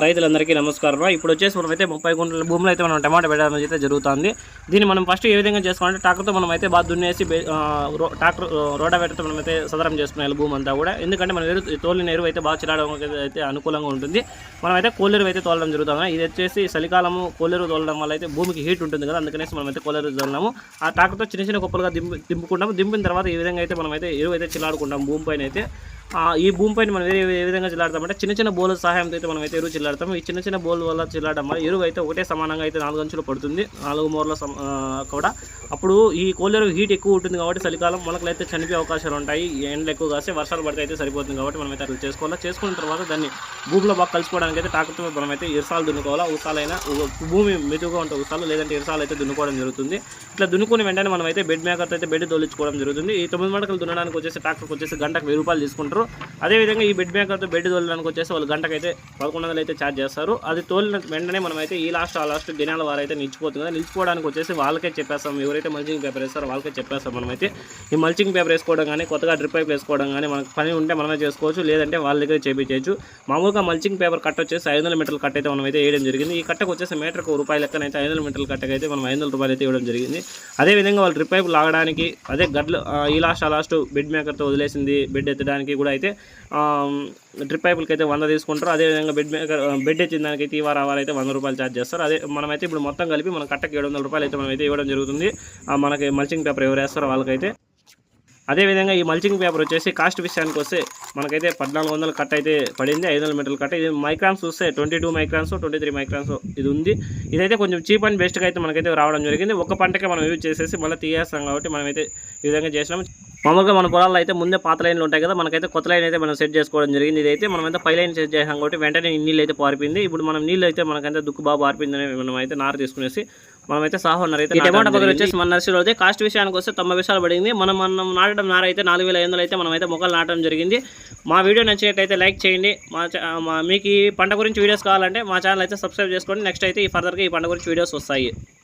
రైతులందరికీ నమస్కారం ఇప్పుడు వచ్చేసి మనం అయితే ముప్పై గుంటల భూమిలో అయితే మనం టమాటా పెట్టడం అయితే జరుగుతుంది. దీన్ని మనం ఫస్ట్ ఏ విధంగా చేసుకోవాలంటే ట్రాక్టర్తో మనం అయితే బాగా దున్నేసి ట్రాక్టర్ రోడా పెట్టతో మనం అయితే సదరం చేసుకునే భూమి అంతా కూడా. ఎందుకంటే మనం ఎరువు తోలిన ఎరువు అయితే బాగా చిరాడడం అయితే అనుకూలంగా ఉంటుంది. మనం అయితే కోళ్ళెరువు అయితే తోలడం జరుగుతుంది. ఇది వచ్చేసి చలికాలము కోళ్ళెరువు తోలడం వల్ల అయితే భూమికి హీట్ ఉంటుంది కదా అందుకనేసి మనం అయితే కోళ్ళెరువు తోలినాము. ఆ ట్రాక్టర్తో చిన్న చిన్న కుప్పలుగా దింపు దింపుకుంటాము. దింపిన తర్వాత ఈ విధంగా అయితే మనం అయితే ఎరువు అయితే చిలాడుకుంటాం భూమి పైన అయితే. ఈ భూమిపైన మనం ఏ విధంగా చిల్లాడతామంటే చిన్న చిన్న బోల్ సహాయంతో అయితే మనం అయితే ఎరువు చిల్లాడతాం. ఈ చిన్న చిన్న బోల్ వల్ల చిల్లాడడం వల్ల ఎరువు అయితే ఒకటే సమానంగా అయితే నాలుగు అంచులు పడుతుంది. నాలుగు మూరల కూడా. అప్పుడు ఈ కోళ్ళెరువు హీట్ ఎక్కువ ఉంటుంది కాబట్టి చలికాలం మొలకలు అయితే చనిపోయే అవకాశాలు ఉంటాయి. ఈ ఎండలు ఎక్కువ కాస్తే వర్షాలు పడితే అయితే సరిపోతుంది కాబట్టి మనం అయితే అట్లా చేసుకోవాలి. చేసుకున్న తర్వాత దాన్ని భూమిలో బాగా కలుసుకోవడానికి అయితే టాకుతో మనం అయితే ఇరసాలు దున్నుకోవాలా. ఉసాలైనా భూమి మెతుగా ఉంటే ఉసాలు లేదంటే ఇరసాలు అయితే దున్నుకోవడం జరుగుతుంది. ఇట్లా దున్నుకుని వెంటనే మనం అయితే బెడ్ మేకర్తో అయితే బెడ్ తోలించుకోవడం జరుగుతుంది. ఈ తొమ్మిది మడకలు దున్నడానికి వచ్చేసి ట్రాక్టర్కి వచ్చేసి గంటకు వెయ్యి రూపాయలు తీసుకుంటారు. అదేవిధంగా ఈ బెడ్ మేకర్తో బెడ్ తోలడానికి వచ్చేసి వాళ్ళు గంటకు అయితే పదకొండు వందలు అయితే ఛార్జ్ చేస్తారు. అది తోలిన వెంటనే మనమైతే ఈ లాస్ట్ ఆ లాస్ట్ దినాల వారైతే నిలిచిపోతుంది కదా. నిలిచిపోవడానికి వచ్చేసి వాళ్ళకే చెప్పేస్తాం. ఎవరైతే మల్చింగ్ పేపర్ వేస్తారో వాళ్ళకే చెప్పేస్తాం మనమైతే. ఈ మల్చింగ్ పేపర్ వేసుకోవడం కానీ కొత్తగా డ్రిప్ పైప్ వేసుకోవడం కానీ మనకు పని ఉంటే మనమే చేసుకోవచ్చు. లేదంటే వాళ్ళ దగ్గర చేపించవచ్చు మామూలుగా మల్చింగ్ పేపర్ కట్ వచ్చేసి ఐదు వందల మీటర్ల కట్ అయితే మనం అయితే వేయడం జరిగింది. ఈ కట్టకు వచ్చేసి మీటర్కు ఒక రూపాయి లెక్కన అయితే ఐదు వందల మీటర్ల కట్టకు అయితే మనం ఐదు వందల రూపాయలు అయితే ఇవ్వడం జరిగింది. అదేవిధంగా వాళ్ళు డ్రిప్ పైప్ లాగడానికి అదే గడ్లు ఈ లాస్ట్ ఆ లాస్ట్ బెడ్ మేకర్తో వదిలేసింది బెడ్ ఎత్తడానికి కూడా అయితే డ్రిప్ పైపులకి అయితే వంద తీసుకుంటారు. అదేవిధంగా బెడ్ మేకర్ బెడ్ ఇచ్చిన దానికి అయితే ఈ వారం అయితే వంద రూపాయలు ఛార్జ్ చేస్తారు. అదే మనమైతే ఇప్పుడు మొత్తం కలిపి మన కట్టకి ఏడు వందల రూపాయలు అయితే మనం అయితే ఇవ్వడం జరుగుతుంది. ఆ, మనకి మల్చింగ్ పేపర్ ఎవరు వేస్తారో వాళ్ళకైతే. అదేవిధంగా ఈ మల్చింగ్ పేపర్ వచ్చేసి కాస్ట్ విషయానికి వస్తే మనకైతే పద్నాలుగు వందలు కట్ అయితే పడింది. ఐదు వందల మీటర్లు కట్. ఇది మైక్రాన్స్ చూస్తే twenty two microns twenty three microns ఇది ఉంది. ఇదైతే కొంచెం చీప్ అండ్ బెస్ట్గా అయితే మనకైతే రావడం జరిగింది. ఒక పంటకే మనం యూజ్ చేసేసి మళ్ళీ తీయేస్తాం కాబట్టి మనమైతే ఈ విధంగా చేసినాం మామూలుగా మన పొలాల్లో అయితే ముందే పాత లైన్లు ఉంటాయి కదా మనకైతే కొత్త లైన్ అయితే మనం సెట్ చేసుకోవడం జరిగింది. ఇదైతే మనమైతే పై లైన్ సెట్ చేసాం కాబట్టి వెంటనే నీళ్ళు అయితే పారిపోయింది. ఇప్పుడు మనం నీళ్ళు అయితే మనకైతే దుక్కు బాగా పారిపోయిందని మనం అయితే నారు తీసుకునేసి మనమైతే సాహో అయితే టమాటా పక్కన వచ్చేసి మన నర్సరీలో అయితే కాస్ట్ విషయానికి వస్తే తొంభై విషయాలు పడింది. మనం మనం నాటడం నార అయితే నాలుగు వేల ఐదు అయితే మనం అయితే మొక్కలు నాటడం జరిగింది. మా వీడియో నచ్చినట్టయితే లైక్ చేయండి. మా మీకు ఈ పంట గురించి వీడియోస్ కావాలంటే మా ఛానల్ అయితే సబ్స్క్రైబ్ చేసుకోండి. నెక్స్ట్ అయితే ఈ ఫర్దర్గా ఈ పంట గురించి వీడియోస్ వస్తాయి.